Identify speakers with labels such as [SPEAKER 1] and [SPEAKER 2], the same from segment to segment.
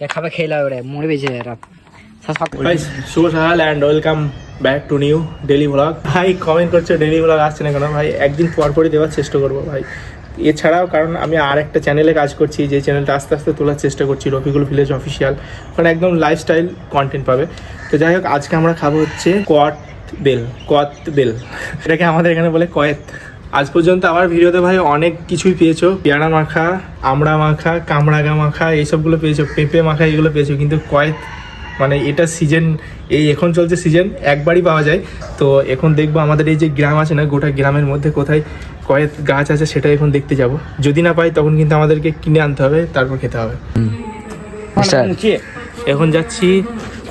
[SPEAKER 1] কে খাবে খেয়ে লাও রে মরে বেঁচে এরা।
[SPEAKER 2] গাইস শুভ সকাল and welcome back to new daily blog ভাই কমেন্ট করছে ডেলি ব্লগ আসছে না কেন? ভাই একদিন পর পরই দেওয়ার চেষ্টা করব ভাই। এছাড়াও কারণ আমি আর একটা চ্যানেলে কাজ করছি যে চ্যানেলটা আস্তে আস্তে তোলার চেষ্টা করছি রফিকুল ভিলেজ অফিসিয়াল ওখানে একদম লাইফস্টাইল কন্টেন্ট পাবে। তো যাই হোক আজকে আমরা খাব হচ্ছে কট বেল কত বেল এটাকে আমাদের এখানে বলে কয়েত। আজ পর্যন্ত আমার ভিডিওতে ভাই অনেক কিছুই পেয়েছ। পেয়ারা মাখা আমড়া মাখা কামড়াগা মাখা এইসবগুলো পেয়েছ পেঁপে মাখা এগুলো পেয়েছ কিন্তু কয়েত মানে এটা সিজন এই এখন চলছে সিজন একবারই পাওয়া যায়। তো এখন দেখব আমাদের এই যে গ্রাম আছে না গোটা গ্রামের মধ্যে কোথায় কয়েক গাছ আছে সেটা এখন দেখতে যাব। যদি না পাই তখন কিন্তু আমাদেরকে কিনে আনতে হবে তারপর খেতে হবে। এখন যাচ্ছি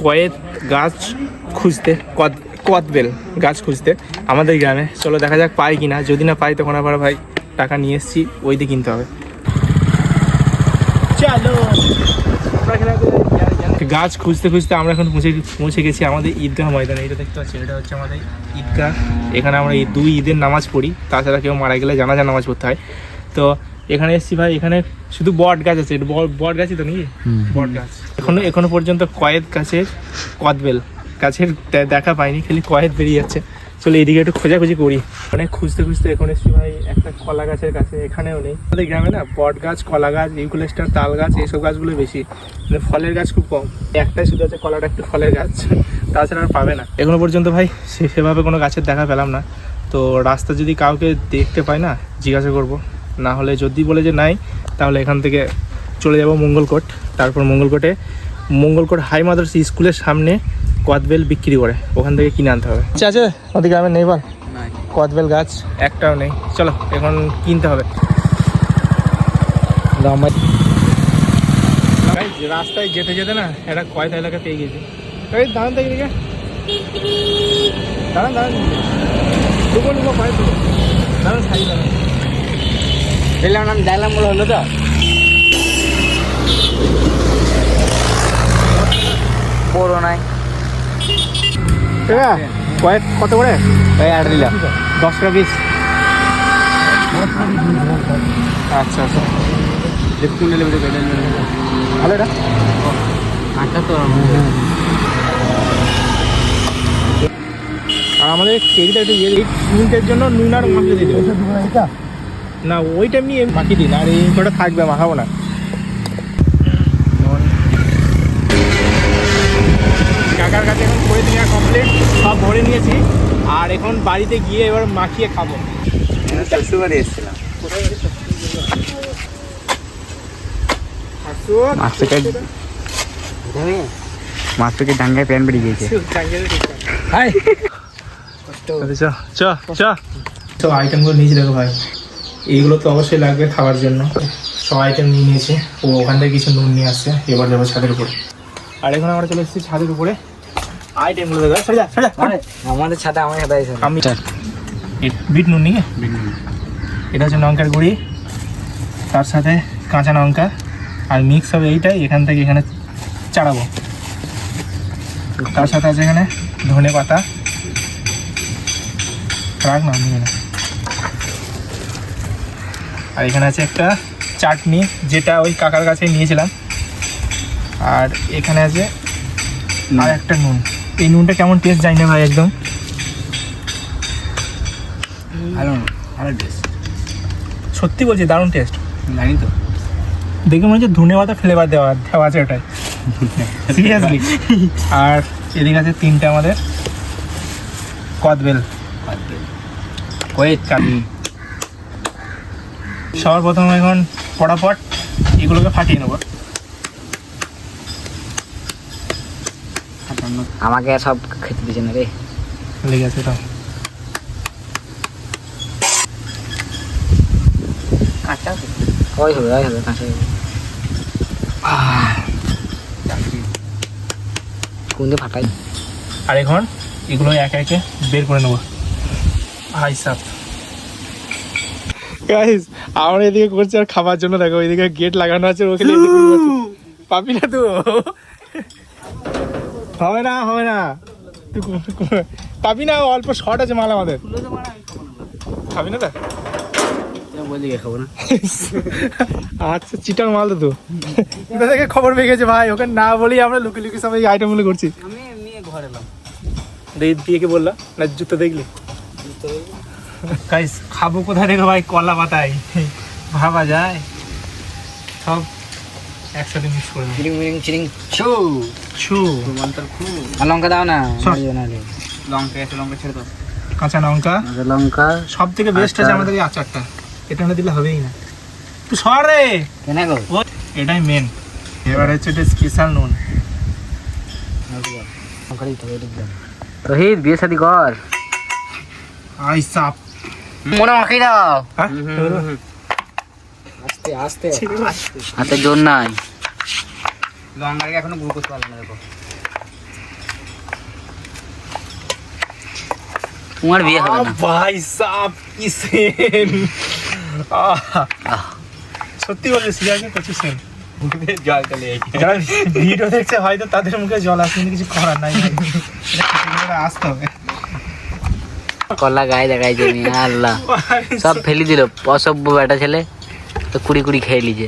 [SPEAKER 2] কয়েক গাছ খুঁজতে কদ কদবেল গাছ খুঁজতে আমাদের গ্রামে। চলো দেখা যাক পাই কিনা। যদি না পাই তখন আবার ভাই টাকা নিয়ে এসেছি ওই দিয়ে কিনতে হবে। চলো। গাছ খুঁজতে খুঁজতে আমরা এখন পৌঁছে পৌঁছে গেছি আমাদের ঈদগাহ ময়দানে। এটা দেখতে পাচ্ছি এটা হচ্ছে আমাদের ঈদগাহ। এখানে আমরা এই দুই ঈদের নামাজ পড়ি। তাছাড়া কেউ মারা গেলে জানাজা নামাজ পড়তে হয়। তো এখানে এসেছি ভাই এখানে শুধু বট গাছ আছে। বট গাছই তো নাকি? বট গাছ। এখনও এখনও পর্যন্ত কয়েদ গাছের কদবেল গাছের দেখা পাইনি, খালি কয়েদ বেরিয়ে যাচ্ছে। চলে এদিকে একটু খোঁজাখুঁজি করি। অনেক খুঁজতে খুঁজতে এখন এসেছি ভাই একটা কলা গাছের কাছে, এখানেও নেই। আমাদের গ্রামে না বট গাছ, কলা গাছ ইউকুলেস্টার তাল গাছ, এইসব গাছগুলো বেশি। মানে ফলের গাছ খুব কম। একটাই শুধু আছে কলাটা একটু ফলের গাছ, তাছাড়া আর পাবে না। এখনও পর্যন্ত ভাই সেভাবে কোনো গাছের দেখা পেলাম না। তো রাস্তা যদি কাউকে দেখতে পাই না, জিজ্ঞাসা করব। না হলে যদি বলে যে নাই, তাহলে এখান থেকে চলে যাব মঙ্গলকোট। তারপর মঙ্গলকোটে মঙ্গলকোট হাই মাদ্রাসা স্কুলের সামনে কদবেল বিক্রি করে ওখান থেকে কিনে আনতে হবে। আচ্ছা আছে? ওদিকে গ্রামে নেই বল। কদবেল গাছ। একটাও নেই। চলো এখন কিনতে হবে। রাস্তায় যেতে যেতে না একটা কয়তা এলাকা পেয়ে গেছি। এই দাঁড়ান থেকে দিকে দাঁড়ান দাঁড়ান। লুকো লুকো কয়েক লুকো দাঁড়ান সাই দাঁড়ান।
[SPEAKER 1] দেখলাম আমি দেখলাম বলে হলো তো। বড় নাই।
[SPEAKER 2] এরা, কয়েক কত করে?
[SPEAKER 1] এই আর দিলাম।
[SPEAKER 2] দশ টাকা পিস আচ্ছা আচ্ছা।
[SPEAKER 1] দেখুন বেটে
[SPEAKER 2] ভালো এটা?
[SPEAKER 1] আটটা তো।
[SPEAKER 2] আর আমাদের কেজিটা একটু ইয়ে এই মিনিটের জন্য নুন আর মাখিয়ে দিয়ে দেবে। না ওইটা এমনি মাখিয়ে দিন আর এই কটা থাকবে মাখাবো না। কাকার কাছে এখন করে নেওয়া কমপ্লিট সব ভরে নিয়েছি। আর এখন বাড়িতে গিয়ে এবার মাখিয়ে খাব।
[SPEAKER 1] শ্বশুরবাড়ি এসেছিলাম। মাছ থেকে ডাঙ্গায় প্যান বেরিয়ে গিয়েছে। হাই।
[SPEAKER 2] আইটেমগুলো নিয়েছি দেখো ভাই। এইগুলো তো অবশ্যই লাগবে খাওয়ার জন্য। সব আইটেম নিয়ে নিয়েছে। ও ওখান থেকে কিছু নুন নিয়ে আসছে। এবার যাব ছাদের উপরে। আর এখন আমরা চলে এসেছি ছাদের উপরে। আইটেমগুলো দেখো সরে যা সরে যা
[SPEAKER 1] আমাদের ছাদে আমার
[SPEAKER 2] আমি বিট নুন নিয়ে? এটা হচ্ছে লঙ্কার গুঁড়ি। তার সাথে কাঁচা লঙ্কা। আর মিক্স হবে এইটাই এখান থেকে এখানে চাড়াবো। তার সাথে আছে এখানে ধনে পাতা। রাখ না নিয়ে আর এখানে আছে একটা চাটনি যেটা ওই কাকার কাছে নিয়েছিলাম। আর এখানে আছে আর একটা নুন। এই নুনটা কেমন টেস্ট জানি না ভাই একদম।
[SPEAKER 1] ভালো ভালো ড্রেস
[SPEAKER 2] সত্যি বলছি দারুণ টেস্ট
[SPEAKER 1] জানি তো।
[SPEAKER 2] দেখে মনে হচ্ছে ধনে পাতা ফ্লেভার দেওয়া দেওয়া আছে ওটাই সিরিয়াসলি আর এদিকে আছে তিনটে আমাদের। কদবেল।
[SPEAKER 1] কয়েক
[SPEAKER 2] কাটি সবার প্রথম এখন পটাপট এগুলোকে ফাটিয়ে নেব।
[SPEAKER 1] আমাকে সব খেতে দিচ্ছে না রে।
[SPEAKER 2] লেগে আছে তো
[SPEAKER 1] কাঁচা ওই হবে ওই হবে কাঁচা হবে ফাটাই?
[SPEAKER 2] আর এখন এগুলো একে একে বের করে নেব। হাই সাপ। গাইস আমরা এদিকে করছি আর খাবার জন্য। দেখো ওইদিকে গেট লাগানো আছে ওখানে পাবি না তো? হবে না হবে না। তুই পাবি না অল্প শর্ট আছে মাল আমাদের। খাবি না তা?
[SPEAKER 1] বলি
[SPEAKER 2] আচ্ছা চিটার মাল তো কোথা থেকে খবর পেয়ে গেছে ভাই? ওখানে না বলেই আমরা লুকি লুকি সবাই আইটেমগুলো করছি।
[SPEAKER 1] আমি ঘরে এলাম।
[SPEAKER 2] দিয়ে দিয়ে কে বললা? না জুতো দেখলি? গাইস খাব কোথা থেকে ভাই? কলা পাতায়। ভাবা যায়। সব একসাথে মিক্স করে।
[SPEAKER 1] চিরিং মিরিং চিরিং। ছু লঙ্কা দাও না
[SPEAKER 2] সর।
[SPEAKER 1] না রে। লঙ্কা আছে লঙ্কা ছেড়ে দাও।
[SPEAKER 2] কাঁচা লঙ্কা।
[SPEAKER 1] আচ্ছা, লঙ্কা।
[SPEAKER 2] সব থেকে বেস্ট আছে আমাদের এই আচারটা। এটা না দিলে হবেই না। তুই সর রে।
[SPEAKER 1] কেন গো?
[SPEAKER 2] এটাই মেন এবার হচ্ছে এটা স্পেশাল নুন।
[SPEAKER 1] রোহিত বিয়ে শাদি কর।
[SPEAKER 2] আই সাপ।
[SPEAKER 1] মনে দাও।
[SPEAKER 2] হ্যাঁ?
[SPEAKER 1] আস্তে আস্তে। হাতে জোর নাই। লঙ্কাকে এখনও গুঁড়ো করতে পারলাম না দেখো। তোমার বিয়ে হবে না।
[SPEAKER 2] ভাই সাপ কি সেন সত্যি বলছি সিরিয়াসলি প্রচুর সেন
[SPEAKER 1] জল চলে
[SPEAKER 2] যারা ভিডিও দেখছে হয়তো তাদের মুখে জল আসছে কিছু করার নাই ভাই। এটা খেতে আসতে হবে।
[SPEAKER 1] কলা গায়ে দেখাইছে নি আল্লাহ। সব ফেলি দিল। অসভ্য বেটা ছেলে তো কুড়ি কুড়ি খেয়ে লিছে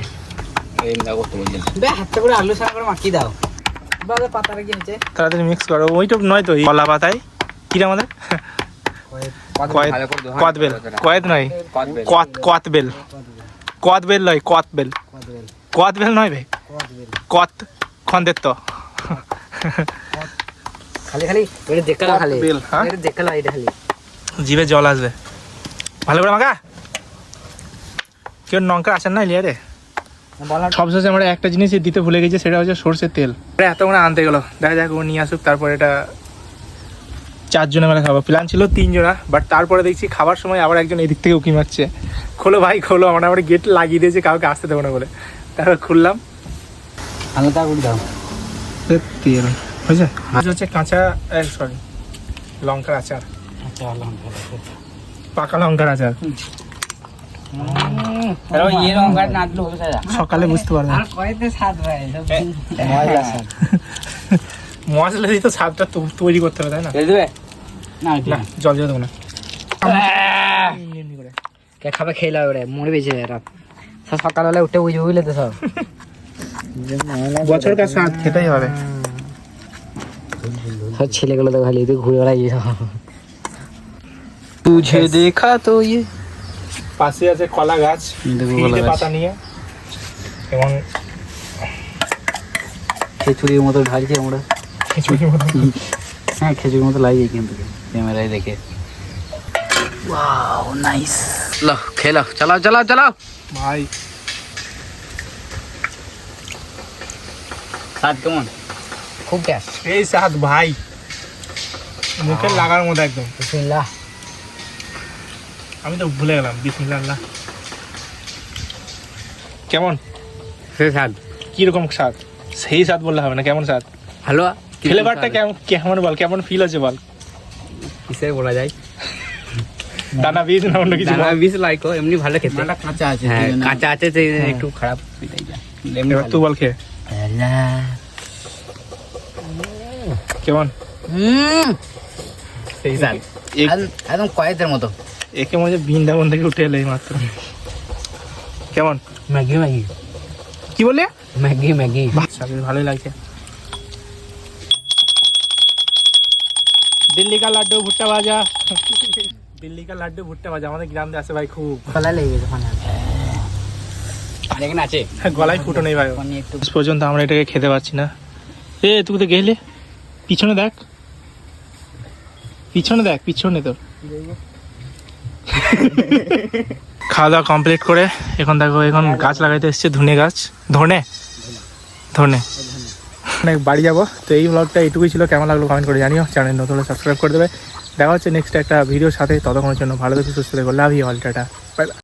[SPEAKER 2] তাড়াতাড়ি মিক্স করো। ওইটা নয় তো কলা পাতায়। কিরা আমাদের? কদবেল কয়েদ নয়। কত কতবেল। কতবেল নয় কতবেল। কতবেল। নয় ভাই কত খন্দের তো।
[SPEAKER 1] খালি খালি এটা দেখে খালি।
[SPEAKER 2] বেল?
[SPEAKER 1] এটা দেখে নাও এটা খালি।
[SPEAKER 2] জিভে জল আসবে। ভালো করে মাখা। কেউ লঙ্কা আসেন না লিয়ারে সবশেষে আমরা একটা জিনিস দিতে ভুলে গেছি সেটা হচ্ছে সর্ষের তেল। এত করে আনতে গেলো। দেখা যাক ও নিয়ে আসুক তারপর এটা চারজনে মেলা খাব। প্ল্যান ছিল তিনজনা বাট তারপরে দেখছি খাবার সময় আবার একজন এদিক থেকে উকি মারছে। খোলো ভাই খোলো আমরা আবার গেট লাগিয়ে দিয়েছে কাউকে আসতে দেবো না বলে। তারপর খুললাম।
[SPEAKER 1] হালকা করে দাও।
[SPEAKER 2] তেল। হয়েছে? হচ্ছে কাঁচা সরি লঙ্কার আচার।
[SPEAKER 1] আচ্ছা
[SPEAKER 2] পাকা লঙ্কার আচার। সকালে বুঝতে পারবে
[SPEAKER 1] আর কয়তে স্বাদ ভাই
[SPEAKER 2] মশলা দিয়ে তো স্বাদটা তো- তৈরি করতে হবে তাই না?
[SPEAKER 1] দেবে? না
[SPEAKER 2] জল দিয়ে দেবো না।
[SPEAKER 1] খাবে খেয়ে লাও রে মরে বেঁচে এরা। সব সকালবেলা উঠে বুঝে বুঝলে তো সব।
[SPEAKER 2] বছরকার স্বাদ খেতেই হবে।
[SPEAKER 1] সব ছেলেগুলো তো খালি ঘুরে বেড়াই
[SPEAKER 2] তুঝে দেখা তো ইয়ে। পাশে আছে কলা গাছ। পাতা নিয়ে। এবং
[SPEAKER 1] খেচুড়ির মতো ঢালছি আমরা।
[SPEAKER 2] খিচুড়ি মতো।
[SPEAKER 1] হ্যাঁ খেচুড়ির মতো লাগছে কিন্তু ক্যামেরায় দেখে। ওয়াও নাইস লো খেলো চালাও চালাও চালাও।
[SPEAKER 2] ভাই।
[SPEAKER 1] স্বাদ কেমন? খুব টেস্ট
[SPEAKER 2] এই স্বাদ ভাই। মুখে লাগার মতো একদম।
[SPEAKER 1] বিসমিল্লাহ।
[SPEAKER 2] আমি তো ভুলে গেলাম বিসমিল্লাহ। আল্লাহ। কেমন?
[SPEAKER 1] সে স্বাদ।
[SPEAKER 2] কীরকম স্বাদ? সেই স্বাদ বললে হবে না কেমন স্বাদ?
[SPEAKER 1] ভালো
[SPEAKER 2] ফ্লেভারটা কেমন কেমন বল কেমন ফিল আছে বল?
[SPEAKER 1] কিসে বলা যায়?
[SPEAKER 2] দানা বীজ না অন্য কিছু বল।
[SPEAKER 1] বিষ লাইকো এমনি ভালো খেতে। কাঁচা আছে হ্যাঁ কাঁচা আছে তো একটু খারাপ। এমনি
[SPEAKER 2] তুই বল খেয়ে। কেমন?
[SPEAKER 1] হুম।
[SPEAKER 2] সেই
[SPEAKER 1] স্বাদ। একদম- একদম কয়েদের মতো।
[SPEAKER 2] একে মনে হচ্ছে বৃন্দাবন থেকে উঠে এলে এই মাত্র কেমন?
[SPEAKER 1] Maggi Maggi.
[SPEAKER 2] কি বললে?
[SPEAKER 1] Maggi Maggi.
[SPEAKER 2] ভালোই লাগছে। দিল্লি কা লাড্ডু ভুট্টা ভাজা। দিল্লি কা লাড্ডু ভুট্টা ভাজা আমাদের গ্রাম দিয়ে আসে ভাই খুব।
[SPEAKER 1] কলা লেগে গেছে ওখানে আছে।
[SPEAKER 2] গলায় ফুটো নেই ভাই।
[SPEAKER 1] একটু
[SPEAKER 2] পর্যন্ত আমরা এটাকে খেতে পারছি না। এ তুই তো গেলে? পিছনে দেখ। পিছনে দেখ পিছনে তো খাওয়া দাওয়া কমপ্লিট করে এখন দেখো, এখন গাছ লাগাইতে এসছে, ধনে গাছ। ধনে? ধনে। অনেক বাড়ি যাব, তো এই ব্লগটা এইটুকুই ছিল। কেমন লাগল কমেন্ট করে জানিও। চ্যানেল নতুন সাবস্ক্রাইব করে দেবে। দেখা হচ্ছে নেক্সট একটা ভিডিওর সাথে। ততক্ষণের জন্য ভালো থেকে, সুস্থ দেখো লাভ ইউ অল টাটা।